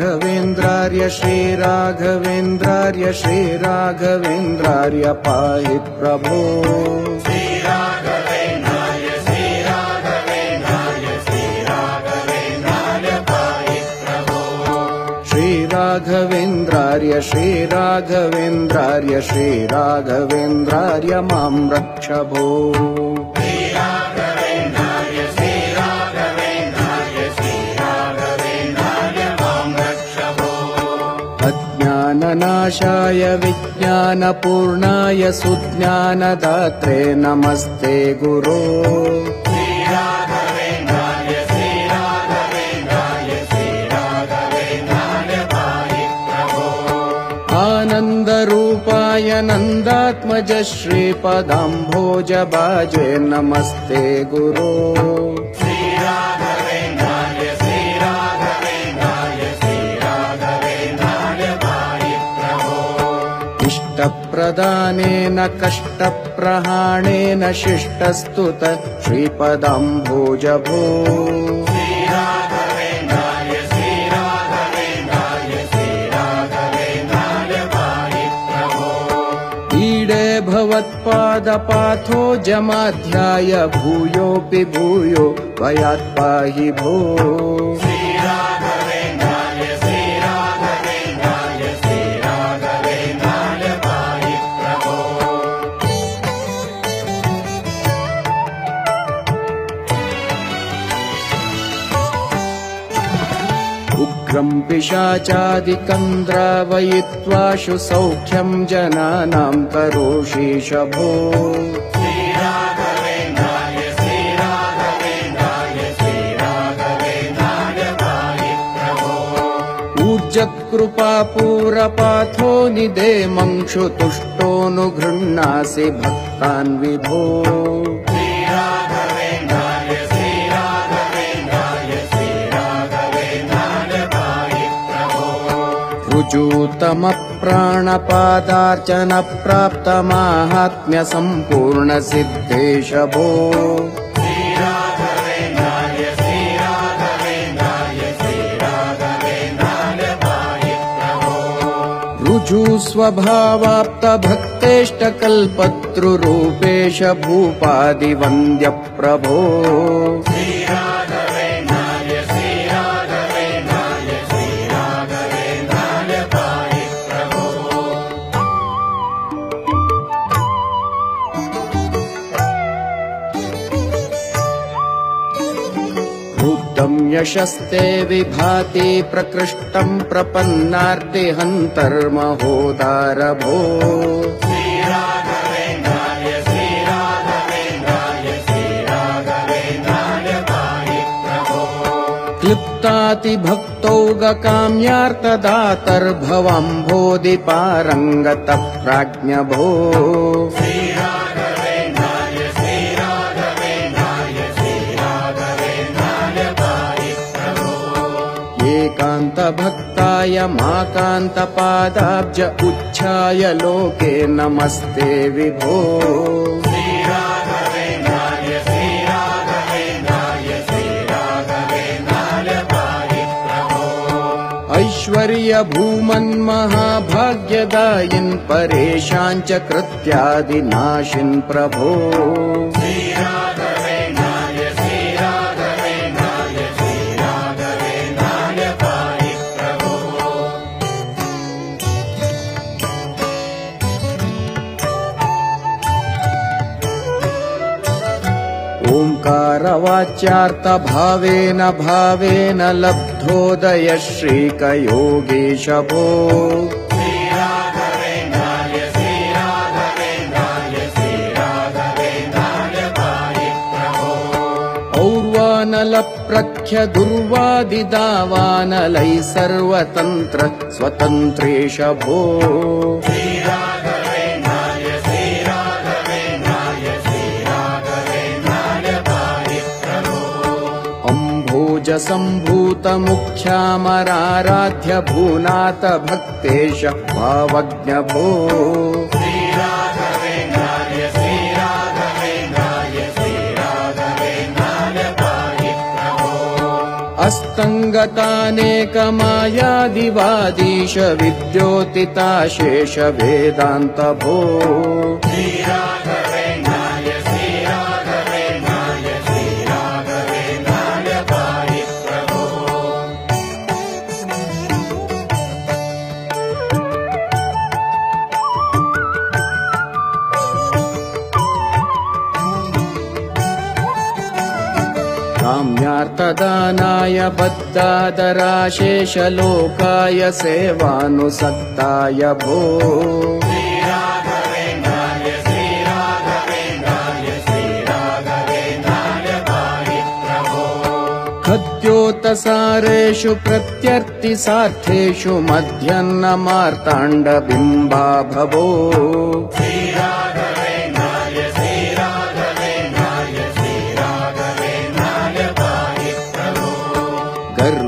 श्रीराघवेन्द्रार्य श्रीराघवेन्द्रार्य श्रीराघवेन्द्रार्य पाहि प्रभो। श्रीराघवेन्द्रार्य श्रीराघवेन्द्रार्य श्रीराघवेन्द्रार्य मां रक्ष भो अज्ञाननाशाय विज्ञानपूर्णाय सुज्ञानदात्रे नमस्ते गुरो। आनन्दरूपाय नन्दात्मज श्रीपदाम्भोजबाजे नमस्ते गुरो इष्टप्रदानेन कष्टप्रहाणेन शिष्टस्तुत ईडे भवत्पादपाथो जमाध्याय भूयोऽपि भूयो भयात् पाहि भो पिशाचादिकं द्रावयित्वाशु सौख्यं जनानां करोषीश भो ऊर्जत्कृपापूरपाथो निदेमंशु तुष्टोऽनुगृह्णासि भक्तान् विभो ऋजूतमप्राणपादार्चनप्राप्तमाहात्म्यसम्पूर्णसिद्धेश भो ऋजुस्वभावाप्तभक्तेष्टकल्पतृरूपेश भूपादिवन्द्यप्रभो यशस्ते विभाति प्रकृष्टं प्रपन्नार्तिहन्तर्महोदार भो क्लिप्तातिभक्तौगकाम्यार्तदातर्भवम्भोदिपारङ्गत एकान्तभक्ताय माकान्तपादाब्ज उच्छाय लोके नमस्ते विभो। ऐश्वर्यभूमन्महाभाग्यदायिन् परेशान् च कृत्यादिनाशिन् प्रभो ओङ्कारवाच्यार्थभावेन भावेन लब्धोदय श्रीकयोगीश भो और्वानलप्रख्य दुर्वादिदावानलैः सर्वतन्त्र स्वतन्त्रेश भो अम्भोजसम्भूतमुख्यामराराध्य भूनाथ भक्तेश भावज्ञ भो अस्तङ्गतानेकमायादिवादीश विद्योतिताशेष वेदान्त बद्धादराशेषलोकाय सेवानुसक्ताय भो। खद्योतसारेषु प्रत्यर्थिसार्थेषु मध्यन्नमार्ताण्डबिम्बा भवो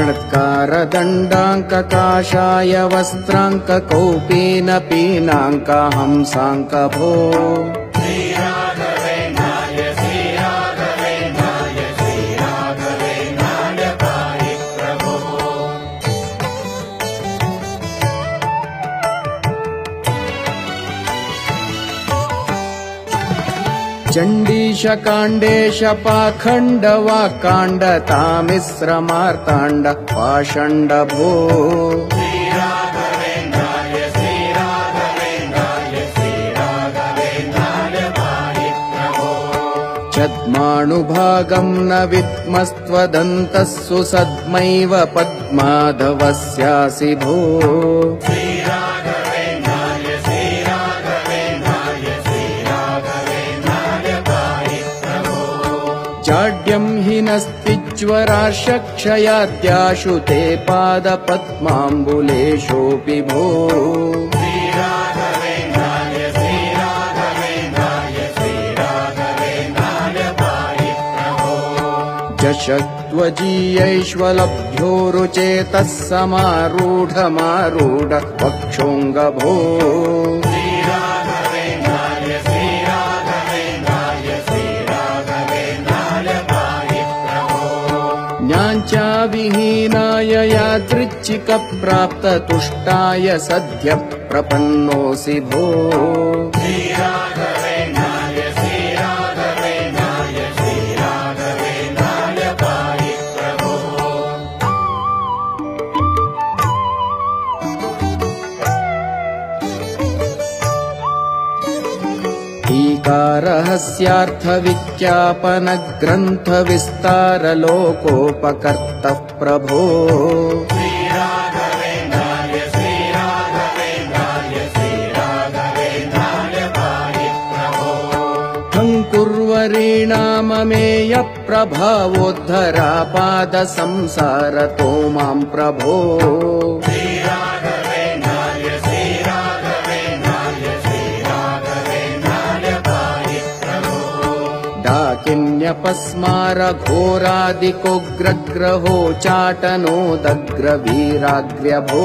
नणत्कारदण्डाङ्ककाशाय वस्त्राङ्ककौपीन पीनाङ्क हंसाङ्क भो चण्डीशकाण्डेश पाखण्डवाकाण्ड तामिश्रमार्ताण्ड पाषण्ड भो छद्माणुभागं न विद्मस्त्वदन्तः सुसद्मैव पद्माधवस्यासि भो जाड्यं हि नस्तिज्वराशक्षयाद्याशु ते पादपद्माम्बुलेशोऽपि भो। जशत्वजीयैष्वलभ्योरुचेतः समारूढमारूढ वक्षोऽङ्गभो यादृच्छिकप्राप्ततुष्टाय सद्य प्रपन्नोऽसि भो। टीकारहस्यार्थविज्ञापनग्रन्थविस्तारलोकोपकर्तः प्रभो टङ्कुर्वरीणाममेयप्रभावोद्धरापादसंसारतो माम् प्रभो। डाकिन्यपस्मारघोरादिकोग्रग्रहो चाटनोदग्रवीराग्र्यभो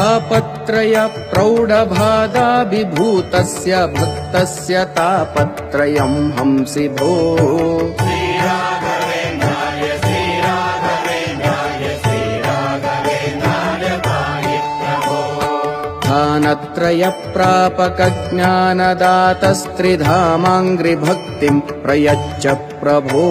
भो मातात्रयप्रौढबाधाभिभूतस्य भक्तस्य तापत्रयम् हंसि भो। स्थानत्रयप्रापकज्ञानदातस्त्रिधामाङ्घ्रिभक्तिम् प्रयच्छ प्रभो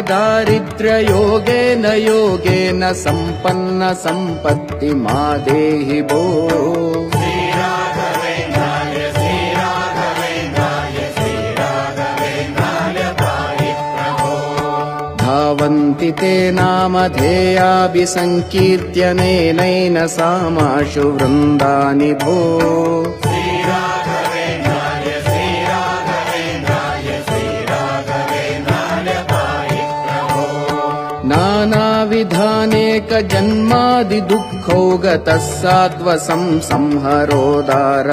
दारिद्र्ययोगेन योगेन सम्पन्न सम्पत्ति मा देहि भो। धावन्ति ते नामधेयाभिसङ्कीर्त्यनेनैन सामाशु वृन्दानि भो नानाविधानेकजन्मादिदुःखौ गतः सात्वसं संहरोदार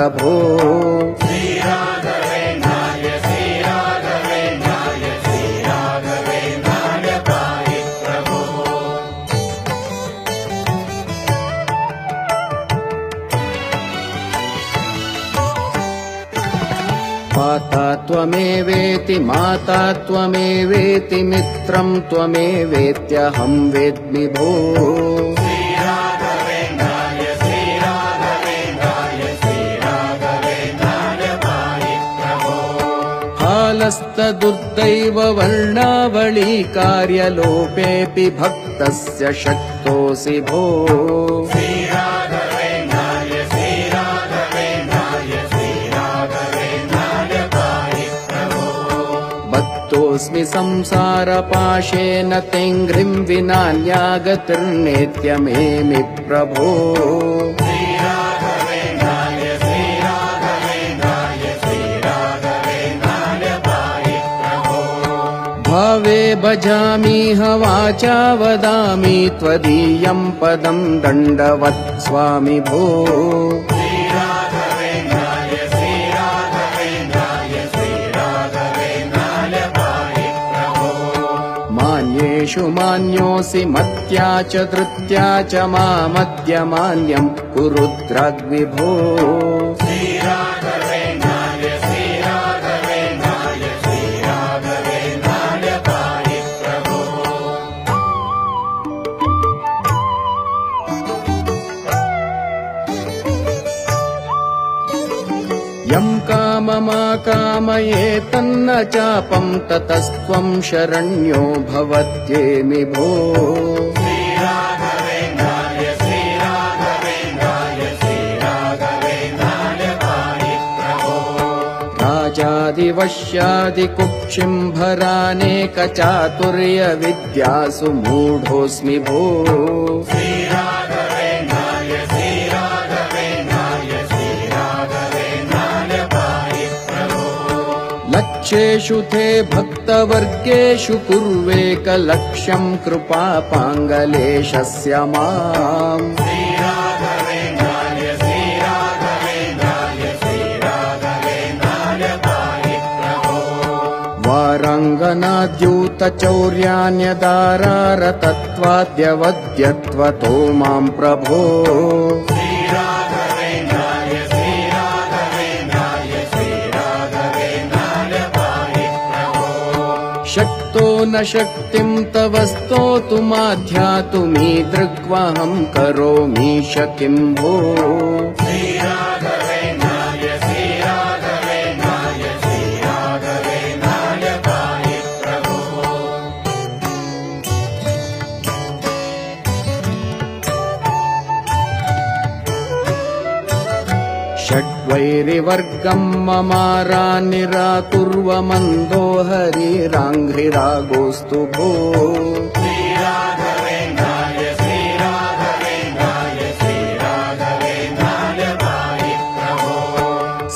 पाता त्वमेवेति माता त्वमेवेति मित्रं त्वमेवेत्यहं वेद्मि भो हालस्तदुर्दैव वर्णावळी कार्यलोपेऽपि भक्तस्य शक्तोऽसि भो बद्धोऽस्मि संसारपाशेन तेङ्घ्रिं विनान्यागतिर्नेत्यमेमि प्रभो। भावे भजामीह वाचा वदामि त्वदीयं पदं दण्डवत् स्वामि भो मान्येषु मान्योऽसि मत्या च धृत्या च मामद्य मान्यं कुरुद्राग्विभो काममाकामये तन्न चापं ततस्त्वं शरण्यो भवत्येमि भो राजादिवश्यादिकुक्षिम्भरानेकचातुर्यविद्यासु मूढोऽस्मि भो लक्ष्येषु ते भक्तवर्गेषु कुर्वेकलक्ष्यं कृपापाङ्गलेशस्य माम् वाराङ्गनाद्यूतचौर्यान्यदारारतत्वाद्यवद्यत्वतो मां प्रभो न शक्तिं तव स्तोतुमाध्यातुमी दृग्वहं करोमि किं भो षड्वैरिवर्गं ममारानिराकुर्वमन्दो हरिराङ्घ्रिरागोऽस्तु भो।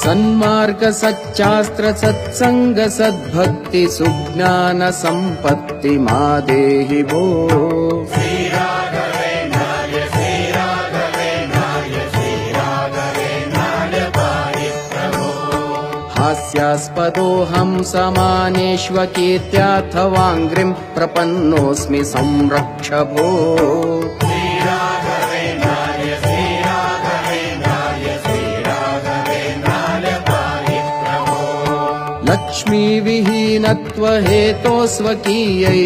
सन्मार्ग सच्चास्त्र सत्सङ्ग सद्भक्ति सुज्ञान सम्पत्ति मा देहि भो हास्यास्पदोऽहं समानेष्वकीर्त्यार्थवाङ्घ्रिम् प्रपन्नोऽस्मि संरक्ष भो लक्ष्मीविहीनत्वहेतोस्वकीयै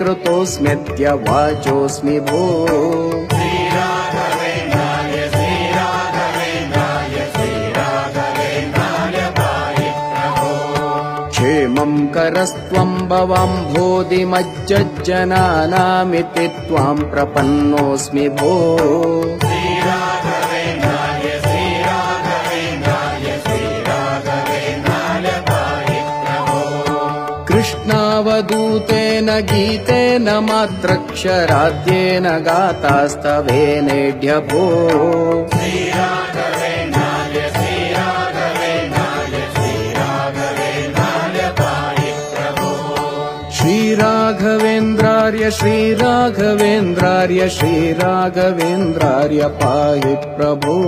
कृतोऽस्म्यद्य वाचोऽस्मि भो क्षेमं करस्त्वं भवाम्भोधिमज्जनानामिति त्वां प्रपन्नोऽस्मि भो। कृष्णावधूतेन गीतेन मात्रक्षराद्येन गातास्तवेनेढ्य श्रीराघवेन्द्रार्य श्रीराघवेन्द्रार्य श्रीराघवेन्द्रार्य पाहि प्रभो